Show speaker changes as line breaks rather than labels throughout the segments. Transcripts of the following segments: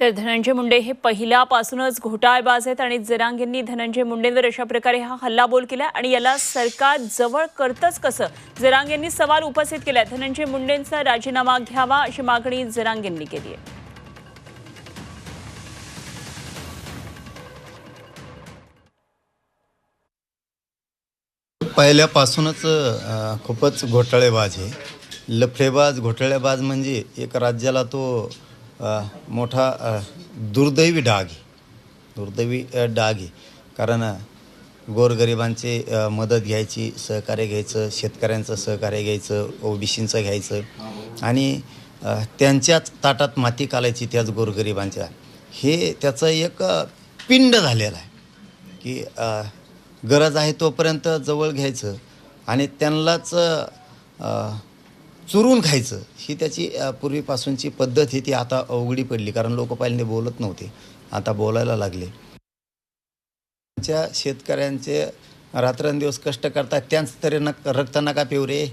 तर धनंजय मुंडे हे पहिल्यापासूनच घोटाळबाज आहेत आणि जरांगेंनी धनंजय मुंडेंवर अशा प्रकारे हा हल्लाबोल केला आणि याला सरकार जवळ करतच कसं? जरांगेंनी सवाल उपस्थित केलाय. धनंजय मुंडेंचा राजीनामा घ्यावा अशी मागणी जरांगेंनी केली आहे.
पहिल्यापासूनच खूपच घोटाळेबाज आहे. लफडेबाज घोटाळेबाज म्हणजे एक राज्याला तो मोठा दुर्दैवी डाग आहे दुर्दैवी डाग आहे कारण गोरगरिबांची मदत घ्यायची सहकार्य घ्यायचं शेतकऱ्यांचं सहकार्य घ्यायचं ओबीसींचं घ्यायचं आणि त्यांच्याच ताटात माती कालायची त्याच गोरगरिबांच्या हे त्याचं एक पिंड झालेलं आहे की गरज आहे तोपर्यंत जवळ घ्यायचं आणि त्यांनाच चुरून खायचं. ही त्याची पूर्वीपासूनची पद्धत ही ती आता अवघडी पडली. कारण लोक पहिल्यांदा बोलत नव्हते. आता बोलायला लागले. च्या शेतकऱ्यांचे रात्रंदिवस कष्ट करतात त्यांच तरी न रक्त नका पिऊ रे.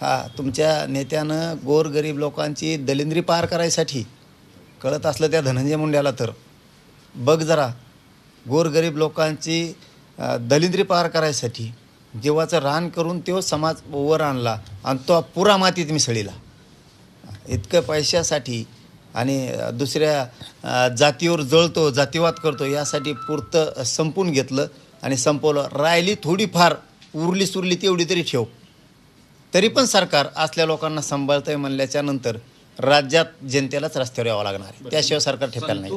हा तुमच्या नेत्यानं गोरगरीब लोकांची दलिंद्री पार करायसाठी कळत असलं त्या धनंजय मुंड्याला तर. बघ जरा गोरगरीब लोकांची दलिंद्री पार करायसाठी जीवाचं रान करून तो समाज वर आणला आणि तो पुरा मातीत मिसळीला. इतकं पैशासाठी आणि दुसऱ्या जातीवर जळतो जातीवाद करतो यासाठी पुरतं संपून घेतलं आणि संपवलं. राहिली थोडीफार उरली सुरली तेवढी तरी ठेव. तरी पण सरकार असल्या लोकांना सांभाळतंय म्हणल्याच्या नंतर राज्यात जनतेलाच रस्त्यावर यावं लागणार आहे. त्याशिवाय सरकार ठेपायला नाही.